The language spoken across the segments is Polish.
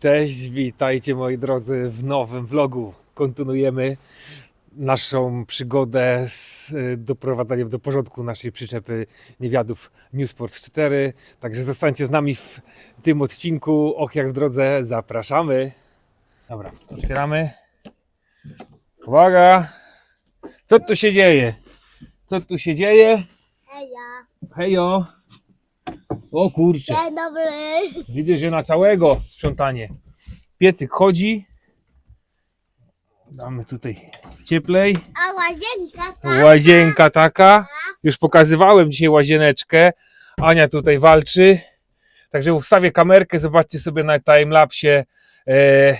Cześć, witajcie moi drodzy w nowym vlogu. Kontynuujemy naszą przygodę z y, doprowadzaniem do porządku naszej przyczepy niewiadów Newsport 4. Także zostańcie z nami w tym odcinku. Och jak w drodze, zapraszamy. Dobra, otwieramy. Uwaga! Co tu się dzieje? Co tu się dzieje? Heja, Hejo! O kurczę! dzień dobry. Widzę, że na całego sprzątanie. Piecyk chodzi. Damy tutaj cieplej. A łazienka ta? Łazienka taka. Już pokazywałem dzisiaj łazieneczkę. Ania tutaj walczy. Także ustawię kamerkę. Zobaczcie sobie na timelapsie, e,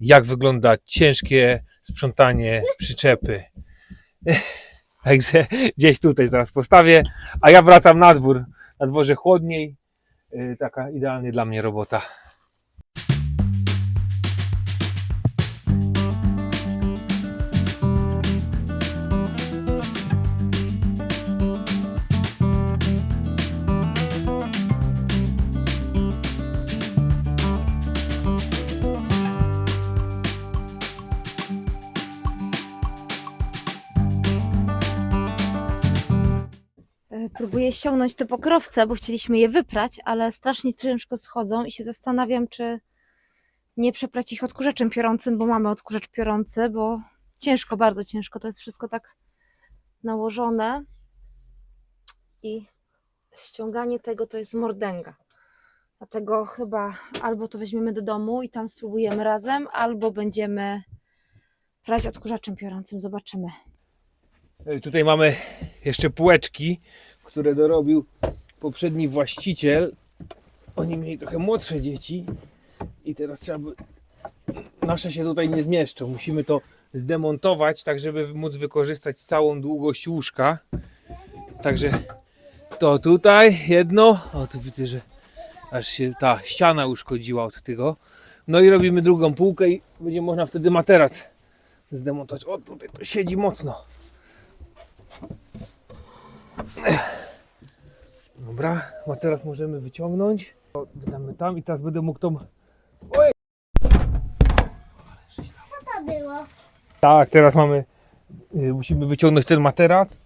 jak wygląda ciężkie sprzątanie przyczepy. Także gdzieś tutaj zaraz postawię. A ja wracam na dwór. Na dworze chłodniej. E, taka idealnie dla mnie robota. Próbuję ściągnąć te pokrowce, bo chcieliśmy je wyprać, ale strasznie ciężko schodzą i się zastanawiam, czy nie przeprać ich odkurzaczem piorącym, bo mamy odkurzacz piorący, bo ciężko, bardzo ciężko. To jest wszystko tak nałożone i ściąganie tego to jest mordęga. Dlatego chyba albo to weźmiemy do domu i tam spróbujemy razem, albo będziemy prać odkurzaczem piorącym. Zobaczymy. Tutaj mamy jeszcze półeczki, które dorobił poprzedni właściciel. Oni mieli trochę młodsze dzieci i teraz trzeba by... Nasze się tutaj nie zmieszczą. Musimy to zdemontować, tak żeby móc wykorzystać całą długość łóżka. Także to tutaj jedno. O, tu widzę, że aż się ta ściana uszkodziła od tego. No i robimy drugą półkę i będzie można wtedy materac zdemontować. O, tutaj to siedzi mocno. Dobra, a teraz możemy wyciągnąć. Wydamy tam i teraz będę mógł tą. Co to było? Tak, teraz mamy. y, Musimy wyciągnąć ten materac.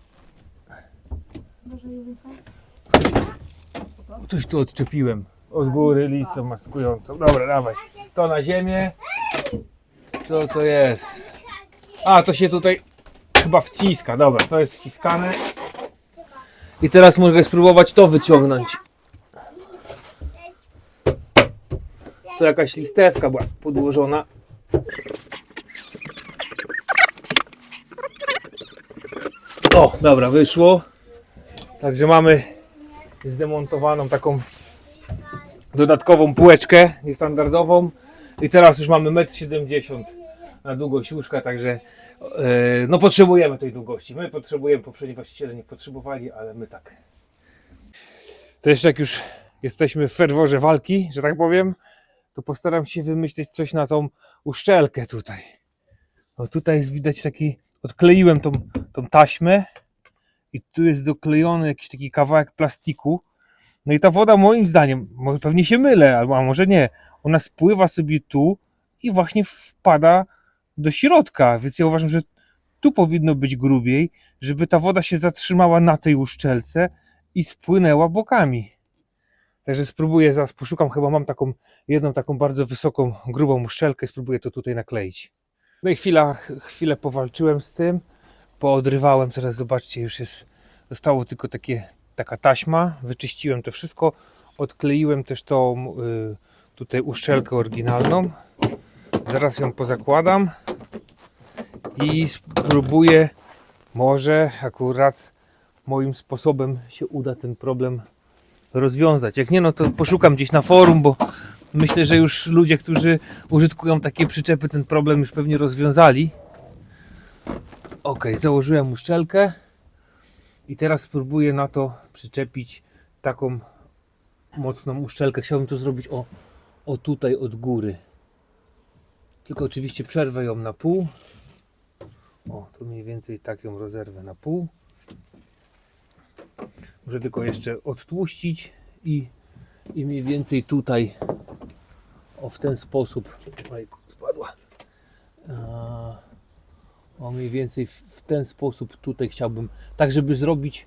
Coś tu odczepiłem. Od góry listą maskującą. Dobra, dawaj. To na ziemię. Co to jest? A, to się tutaj chyba wciska. Dobra, to jest wciskane. I teraz mogę spróbować to wyciągnąć. To jakaś listewka była podłożona. O, dobra, wyszło. Także mamy zdemontowaną taką dodatkową półeczkę niestandardową. I teraz już mamy 1,70 m na długość łóżka, także e, no potrzebujemy tej długości. My potrzebujemy, poprzedni właściciele nie potrzebowali, ale my tak. To jeszcze jak już jesteśmy w ferworze walki, że tak powiem, to postaram się wymyślić coś na tą uszczelkę tutaj. O, tutaj jest widać taki, odkleiłem tą, tą taśmę i tu jest doklejony jakiś taki kawałek plastiku. No i ta woda moim zdaniem, pewnie się mylę, a może nie, ona spływa sobie tu i właśnie wpada do środka, więc ja uważam, że tu powinno być grubiej, żeby ta woda się zatrzymała na tej uszczelce i spłynęła bokami. Także spróbuję, zaraz poszukam, chyba mam taką jedną taką bardzo wysoką, grubą uszczelkę, spróbuję to tutaj nakleić. No i chwila, chwilę powalczyłem z tym, poodrywałem, teraz zobaczcie, już jest, zostało tylko takie, taka taśma, wyczyściłem to wszystko, odkleiłem też tą y, tutaj uszczelkę oryginalną, zaraz ją pozakładam i spróbuję, może akurat moim sposobem się uda ten problem rozwiązać. Jak nie, no to poszukam gdzieś na forum, bo myślę, że już ludzie, którzy użytkują takie przyczepy, ten problem już pewnie rozwiązali. Ok, założyłem uszczelkę i teraz spróbuję na to przyczepić taką mocną uszczelkę. Chciałbym to zrobić o, o tutaj od góry. Tylko oczywiście przerwę ją na pół. O, tu mniej więcej tak ją rozerwę na pół. Muszę tylko jeszcze odtłuścić i, i mniej więcej tutaj o w ten sposób. Ojku, spadła. O mniej więcej w, w ten sposób tutaj chciałbym, tak żeby zrobić,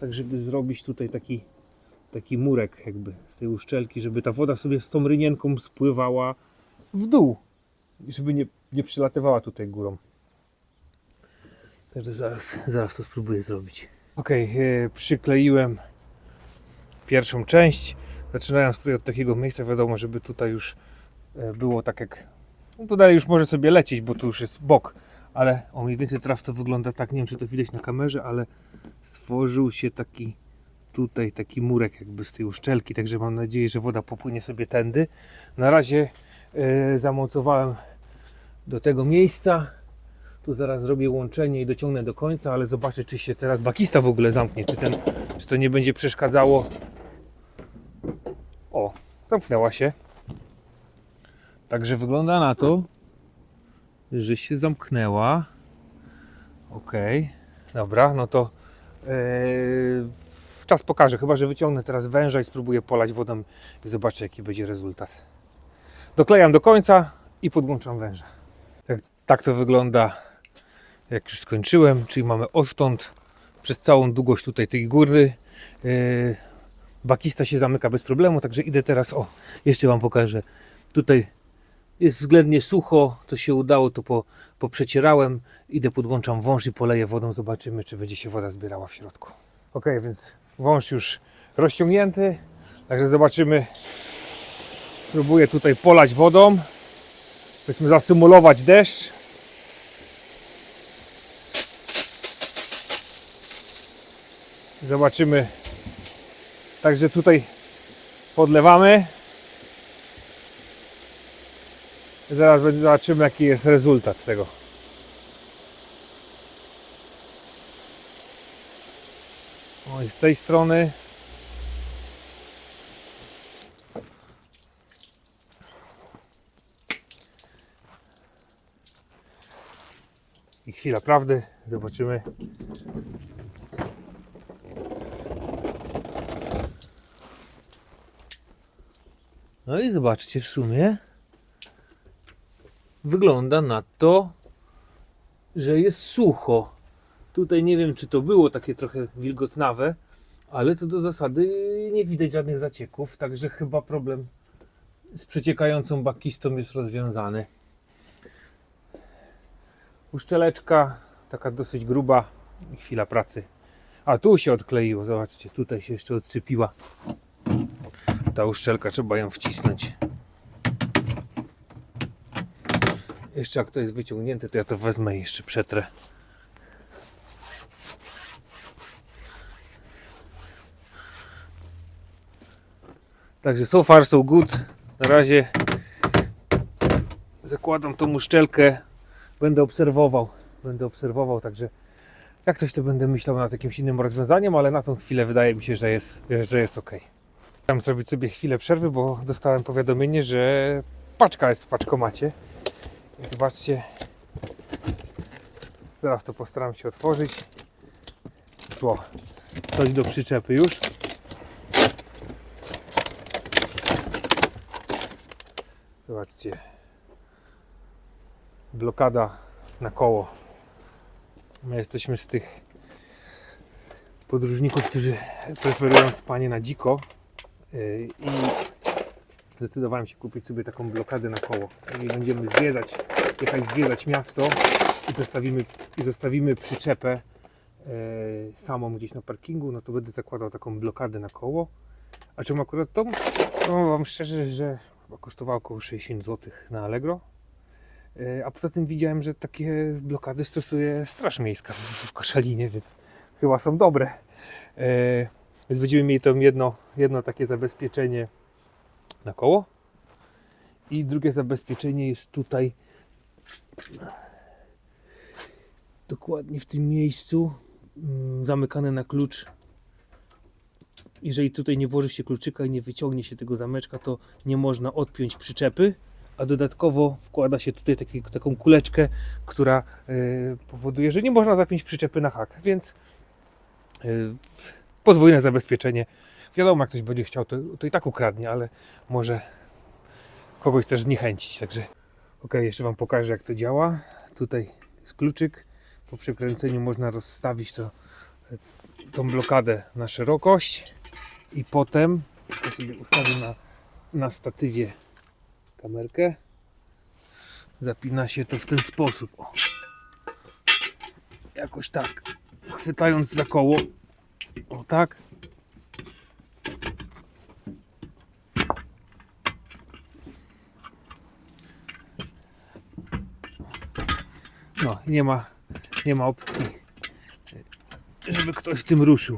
tak żeby zrobić tutaj taki, taki murek jakby z tej uszczelki, żeby ta woda sobie z tą rynienką spływała w dół, żeby nie, nie przylatywała tutaj górą. Także zaraz, zaraz to spróbuję zrobić. Ok, przykleiłem pierwszą część. Zaczynając tutaj od takiego miejsca, wiadomo, żeby tutaj już e, było tak jak. No to dalej już może sobie lecieć, bo tu już jest bok, ale o mniej więcej teraz to wygląda tak. Nie wiem, czy to widać na kamerze, ale stworzył się taki tutaj taki murek jakby z tej uszczelki, także mam nadzieję, że woda popłynie sobie tędy. Na razie e, zamocowałem do tego miejsca. Tu zaraz zrobię łączenie i dociągnę do końca, ale zobaczę, czy się teraz bakista w ogóle zamknie, czy, ten, czy to nie będzie przeszkadzało. O, zamknęła się. Także wygląda na to, że się zamknęła. Ok, dobra, no to yy, czas pokaże. Chyba, że wyciągnę teraz węża i spróbuję polać wodą i zobaczę, jaki będzie rezultat. Doklejam do końca i podłączam węża. Tak, tak to wygląda, jak już skończyłem. Czyli mamy odtąd przez całą długość tutaj tej góry. Yy, bakista się zamyka bez problemu, także idę teraz. O, jeszcze Wam pokażę. Tutaj jest względnie sucho, to się udało, to po, poprzecierałem. Idę, podłączam wąż i poleję wodą. Zobaczymy, czy będzie się woda zbierała w środku. Ok, więc wąż już rozciągnięty. Także zobaczymy. Spróbuję tutaj polać wodą. Powiedzmy zasymulować deszcz. Zobaczymy. Także tutaj podlewamy. Zaraz zobaczymy jaki jest rezultat tego. O z tej strony. Chwila prawdy. Zobaczymy. No i zobaczcie w sumie. Wygląda na to, że jest sucho. Tutaj nie wiem, czy to było takie trochę wilgotnawe, ale co do zasady nie widać żadnych zacieków, także chyba problem z przeciekającą bakistą jest rozwiązany. Uszczeleczka, taka dosyć gruba i chwila pracy. A tu się odkleiło, zobaczcie, tutaj się jeszcze odczepiła. Ta uszczelka, trzeba ją wcisnąć. Jeszcze jak to jest wyciągnięte, to ja to wezmę i jeszcze przetrę. Także so far so good. Na razie zakładam tą uszczelkę. Będę obserwował. Będę obserwował, także jak coś to będę myślał nad jakimś innym rozwiązaniem, ale na tą chwilę wydaje mi się, że jest, że jest ok. Chciałem zrobić sobie chwilę przerwy, bo dostałem powiadomienie, że paczka jest w paczkomacie. Zobaczcie. Zaraz to postaram się otworzyć. Szło. Coś do przyczepy już. Zobaczcie. Blokada na koło. My jesteśmy z tych podróżników, którzy preferują spanie na dziko. Yy, I zdecydowałem się kupić sobie taką blokadę na koło. Jeżeli będziemy zwiedzać, jechać zwiedzać miasto i zostawimy, i zostawimy przyczepę e, samą gdzieś na parkingu, no to będę zakładał taką blokadę na koło. A czemu akurat tą? No wam szczerze, że chyba kosztowało około 60 zł na Allegro. E, a poza tym widziałem, że takie blokady stosuje Straż Miejska w, Koszalinie, więc chyba są dobre. E, więc będziemy mieli tam jedno, jedno takie zabezpieczenie na koło. I drugie zabezpieczenie jest tutaj dokładnie w tym miejscu mm, zamykane na klucz. Jeżeli tutaj nie włoży się kluczyka i nie wyciągnie się tego zameczka, to nie można odpiąć przyczepy, a dodatkowo wkłada się tutaj taki, taką kuleczkę, która e, powoduje, że nie można zapiąć przyczepy na hak, więc e, podwójne zabezpieczenie. Wiadomo, jak ktoś będzie chciał, to, to i tak ukradnie, ale może kogoś też zniechęcić. Także ok, jeszcze Wam pokażę jak to działa. Tutaj jest kluczyk. Po przekręceniu można rozstawić to, tą blokadę na szerokość i potem to sobie ustawię na, na statywie kamerkę. Zapina się to w ten sposób. O. Jakoś tak. Chwytając za koło. O tak. No, nie ma, nie ma opcji, żeby ktoś tym ruszył.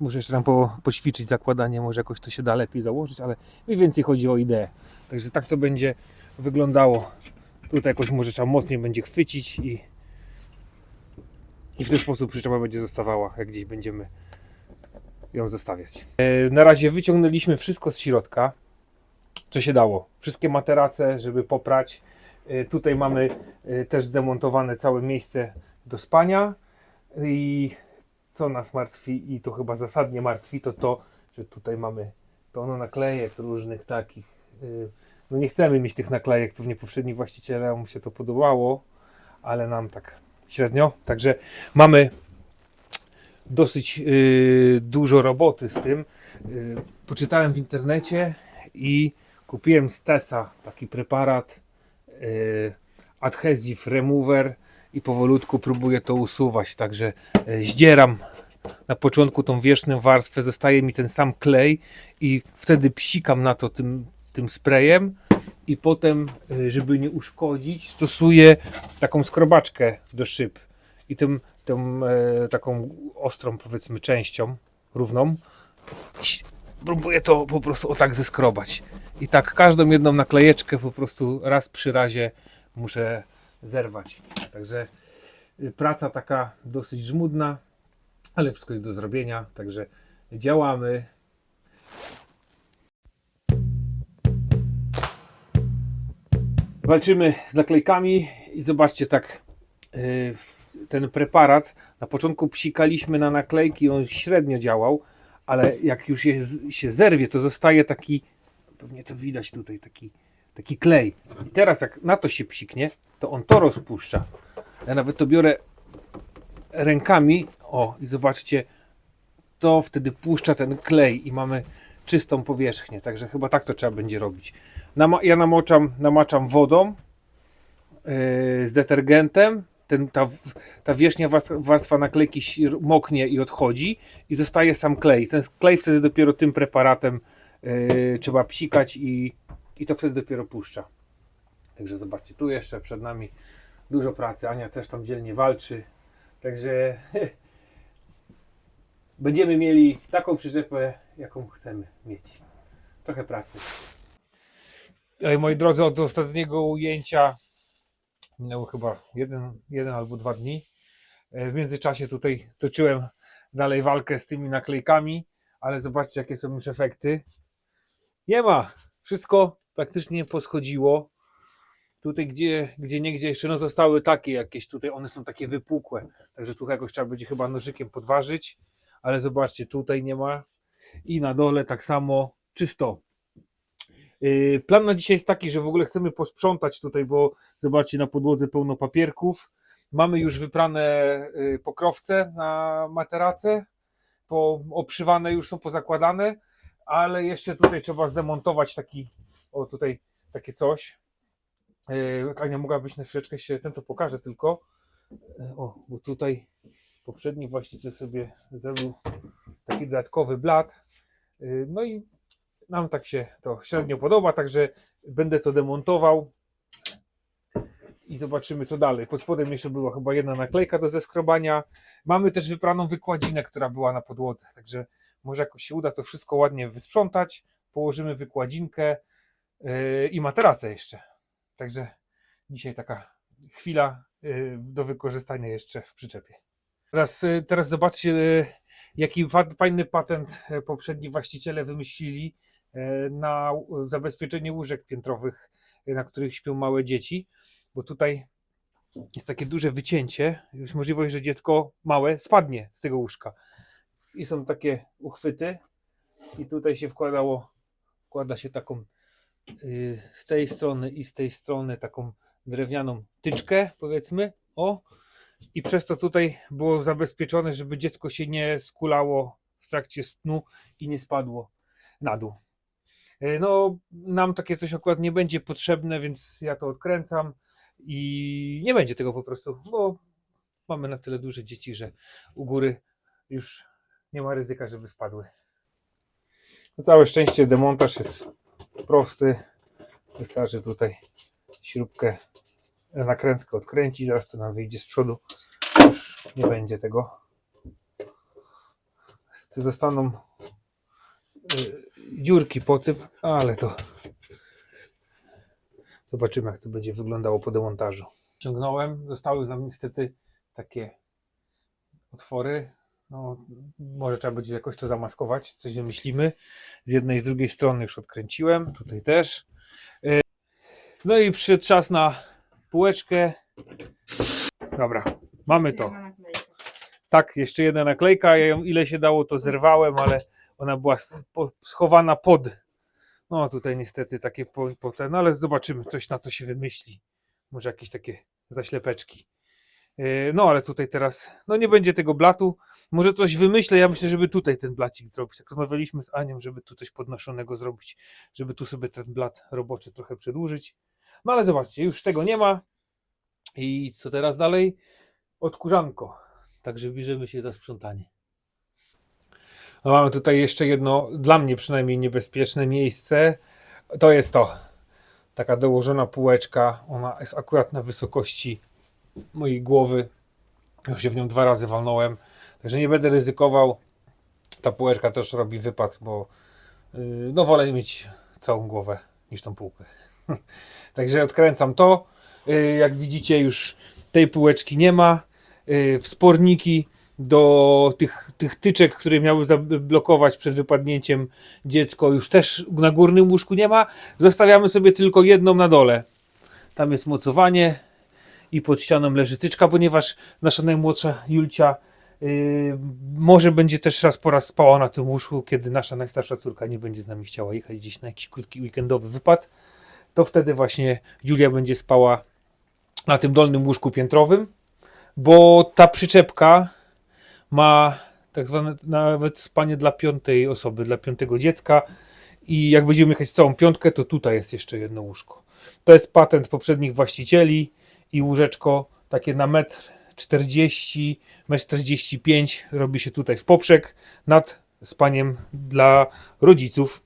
Muszę jeszcze tam po, poćwiczyć zakładanie, może jakoś to się da lepiej założyć, ale mniej więcej chodzi o ideę. Także tak to będzie wyglądało. Tutaj jakoś może trzeba mocniej będzie chwycić i, i w ten sposób przyczepa będzie zostawała, jak gdzieś będziemy ją zostawiać. E, na razie wyciągnęliśmy wszystko z środka, co się dało. Wszystkie materace, żeby poprać. E, Tutaj mamy e, też zdemontowane całe miejsce do spania i co nas martwi i to chyba zasadnie martwi, to to, że tutaj mamy pełno naklejek różnych takich. y, No nie chcemy mieć tych naklejek, pewnie poprzedni właścicielom się to podobało, ale nam tak średnio. Także mamy dosyć y, dużo roboty z tym. Y, poczytałem w internecie i kupiłem z Tesa taki preparat Adhesive Remover i powolutku próbuję to usuwać, także e, zdzieram na początku tą wierzchnią warstwę, zostaje mi ten sam klej i wtedy psikam na to tym, tym sprayem i potem, e, żeby nie uszkodzić, stosuję taką skrobaczkę do szyb i tym, tą e, taką ostrą powiedzmy częścią, równą. Próbuję to po prostu o tak zeskrobać. I tak każdą jedną naklejeczkę po prostu raz przy razie muszę zerwać. Także y, praca taka dosyć żmudna, ale wszystko jest do zrobienia, także działamy. Walczymy z naklejkami i zobaczcie tak y, ten preparat. Na początku psikaliśmy na naklejki, on średnio działał, ale jak już je, się zerwie, to zostaje taki, pewnie to widać tutaj, taki, taki klej. I teraz jak na to się psiknie, to on to rozpuszcza. Ja nawet to biorę rękami, o i zobaczcie, to wtedy puszcza ten klej i mamy czystą powierzchnię, także chyba tak to trzeba będzie robić. Ja namoczam, namaczam wodą yy, z detergentem, ten, ta, ta wierzchnia warstwa, naklejki moknie i odchodzi i zostaje sam klej. Ten klej wtedy dopiero tym preparatem yy, trzeba psikać i, i to wtedy dopiero puszcza. Także zobaczcie, tu jeszcze przed nami dużo pracy. Ania też tam dzielnie walczy. Także będziemy mieli taką przyczepę, jaką chcemy mieć. Trochę pracy. Moi drodzy, od ostatniego ujęcia minęło chyba jeden, jeden albo dwa dni. E, W międzyczasie tutaj toczyłem dalej walkę z tymi naklejkami, ale zobaczcie, jakie są już efekty. Nie ma. Wszystko praktycznie poschodziło. Tutaj gdzie, gdzie niegdzie jeszcze no zostały takie jakieś, tutaj one są takie wypukłe, także tu jakoś trzeba będzie chyba nożykiem podważyć, ale zobaczcie, tutaj nie ma i na dole tak samo czysto. Yy, Plan na dzisiaj jest taki, że w ogóle chcemy posprzątać tutaj, bo zobaczcie na podłodze pełno papierków. Mamy już wyprane yy, pokrowce na materace, po, oprzywane już są pozakładane, ale jeszcze tutaj trzeba zdemontować taki, o tutaj takie coś. Yy, Ania mogłabyś na chwileczkę się, ten to pokażę tylko. Yy, O, bo tutaj poprzedni właściciel sobie zrobił taki dodatkowy blat. Yy, No i nam tak się to średnio podoba, także będę to demontował i zobaczymy co dalej. Pod spodem jeszcze była chyba jedna naklejka do zeskrobania. Mamy też wypraną wykładzinę, która była na podłodze, także może jakoś się uda to wszystko ładnie wysprzątać. Położymy wykładzinkę i materacę jeszcze. Także dzisiaj taka chwila yy, do wykorzystania jeszcze w przyczepie. Teraz, yy, teraz zobaczcie, yy, jaki fa- fajny patent yy, poprzedni właściciele wymyślili yy, na yy, zabezpieczenie łóżek piętrowych, yy, na których śpią małe dzieci, bo tutaj jest takie duże wycięcie, jest możliwość, że dziecko małe spadnie z tego łóżka. I są takie uchwyty i tutaj się wkładało wkłada się taką z tej strony i z tej strony taką drewnianą tyczkę, powiedzmy, o, i przez to tutaj było zabezpieczone, żeby dziecko się nie skulało w trakcie snu i nie spadło na dół. Y, No, nam takie coś akurat nie będzie potrzebne, więc ja to odkręcam i nie będzie tego po prostu, bo mamy na tyle duże dzieci, że u góry już nie ma ryzyka, żeby spadły. Na całe szczęście demontaż jest prosty. Wystarczy tutaj śrubkę, nakrętkę odkręcić, zaraz to nam wyjdzie z przodu. Już nie będzie tego. Niestety zostaną y, dziurki po tym, ale to zobaczymy jak to będzie wyglądało po demontażu. Ciągnąłem, zostały nam niestety takie otwory. No, może trzeba będzie jakoś to zamaskować, coś wymyślimy. Z jednej i z drugiej strony już odkręciłem, tutaj też. Y, No i przyszedł czas na półeczkę. Dobra, mamy to. Tak, jeszcze jedna naklejka. Ja ją ile się dało, to zerwałem, ale ona była schowana pod. No tutaj niestety takie po, po ten, ale zobaczymy, coś na to się wymyśli. Może jakieś takie zaślepeczki. Yy, No ale tutaj teraz, no nie będzie tego blatu. Może coś wymyślę. Ja myślę, żeby tutaj ten blacik zrobić. Tak rozmawialiśmy z Anią, żeby tu coś podnoszonego zrobić, żeby tu sobie ten blat roboczy trochę przedłużyć. No ale zobaczcie, już tego nie ma. I co teraz dalej? Odkurzanko. Także bierzemy się za sprzątanie. No, mamy tutaj jeszcze jedno, dla mnie przynajmniej niebezpieczne miejsce. To jest to. Taka dołożona półeczka. Ona jest akurat na wysokości mojej głowy. Już się w nią dwa razy walnąłem. Także nie będę ryzykował. Ta półeczka też robi wypad, bo yy, no wolę mieć całą głowę niż tą półkę. Także odkręcam to. Yy, jak widzicie już tej półeczki nie ma. Yy, wsporniki do tych, tych tyczek, które miały zablokować przed wypadnięciem dziecko, już też na górnym łóżku nie ma. Zostawiamy sobie tylko jedną na dole. Tam jest mocowanie i pod ścianą leży tyczka, ponieważ nasza najmłodsza Julcia yy, może będzie też raz po raz spała na tym łóżku, kiedy nasza najstarsza córka nie będzie z nami chciała jechać gdzieś na jakiś krótki weekendowy wypad, to wtedy właśnie Julia będzie spała na tym dolnym łóżku piętrowym, bo ta przyczepka ma tak zwane nawet spanie dla piątej osoby, dla piątego dziecka i jak będziemy jechać całą piątkę, to tutaj jest jeszcze jedno łóżko. To jest patent poprzednich właścicieli i łóżeczko takie na metr 40, metr 45 robi się tutaj w poprzek nad spaniem dla rodziców.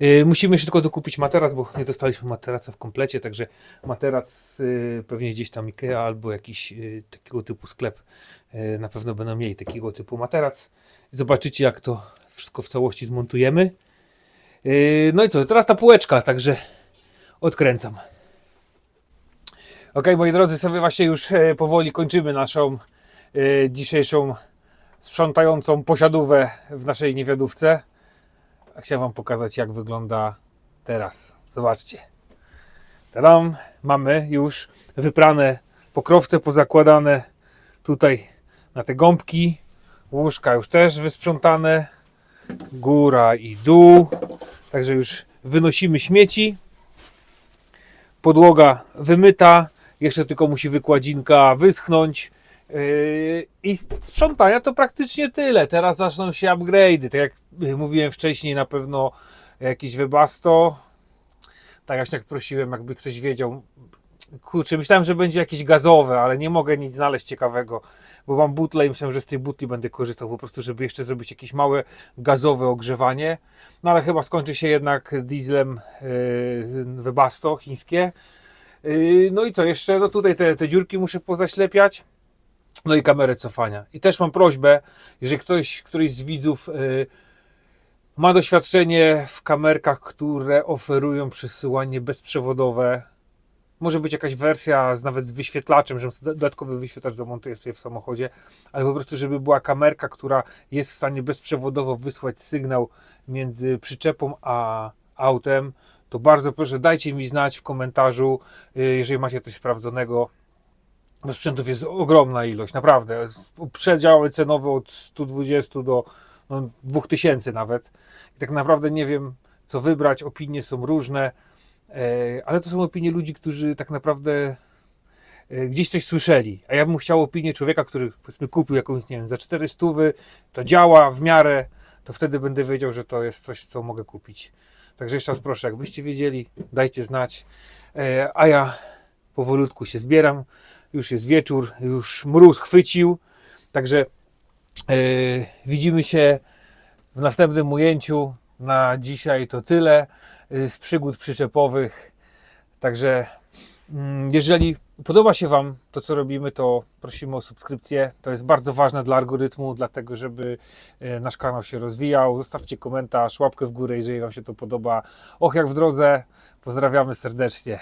Yy, Musimy jeszcze tylko dokupić materac, bo nie dostaliśmy materaca w komplecie, także materac yy, pewnie gdzieś tam Ikea albo jakiś yy, takiego typu sklep na pewno będą mieli takiego typu materac. Zobaczycie jak to wszystko w całości zmontujemy. No i co, teraz ta półeczka, także odkręcam. Ok, moi drodzy, sobie właśnie już e, powoli kończymy naszą e, dzisiejszą sprzątającą posiadówę w naszej niewiadówce. A chciałem Wam pokazać, jak wygląda teraz. Zobaczcie. Tadam, mamy już wyprane pokrowce pozakładane tutaj na te gąbki. Łóżka już też wysprzątane. Góra i dół. Także już wynosimy śmieci podłoga wymyta, jeszcze tylko musi wykładzinka wyschnąć. Yy, I sprzątania to praktycznie tyle. Teraz zaczną się upgrade'y. Tak jak mówiłem wcześniej, na pewno jakieś Webasto. Tak jak prosiłem, jakby ktoś wiedział. Kurczę, myślałem, że będzie jakieś gazowe, ale nie mogę nic znaleźć ciekawego, bo mam butle i myślałem, że z tej butli będę korzystał po prostu, żeby jeszcze zrobić jakieś małe gazowe ogrzewanie. No ale chyba skończy się jednak dieslem yy, Webasto chińskie. Yy, no i co, jeszcze no tutaj te, te dziurki muszę pozaślepiać. No i kamerę cofania. I też mam prośbę, jeżeli ktoś, któryś z widzów yy, ma doświadczenie w kamerkach, które oferują przesyłanie bezprzewodowe, może być jakaś wersja z, nawet z wyświetlaczem, że dodatkowy wyświetlacz zamontuję sobie w samochodzie, ale po prostu, żeby była kamerka, która jest w stanie bezprzewodowo wysłać sygnał między przyczepą a autem, to bardzo proszę dajcie mi znać w komentarzu, y, jeżeli macie coś sprawdzonego. Bo sprzętów jest ogromna ilość, naprawdę. Przedziały cenowe od 120 do no, 2000 nawet. I tak naprawdę nie wiem, co wybrać. Opinie są różne, e, ale to są opinie ludzi, którzy tak naprawdę e, gdzieś coś słyszeli. A ja bym chciał opinię człowieka, który powiedzmy kupił jakąś, nie wiem, za 400, to działa w miarę, to wtedy będę wiedział, że to jest coś, co mogę kupić. Także jeszcze raz proszę, jakbyście wiedzieli, dajcie znać. E, A ja powolutku się zbieram. Już jest wieczór, już mróz chwycił. Także e, widzimy się w następnym ujęciu. Na dzisiaj to tyle e, z przygód przyczepowych. Także jeżeli podoba się Wam to, co robimy, to prosimy o subskrypcję. To jest bardzo ważne dla algorytmu, dlatego żeby e, nasz kanał się rozwijał. Zostawcie komentarz, łapkę w górę, jeżeli Wam się to podoba. Och, jak w drodze. Pozdrawiamy serdecznie.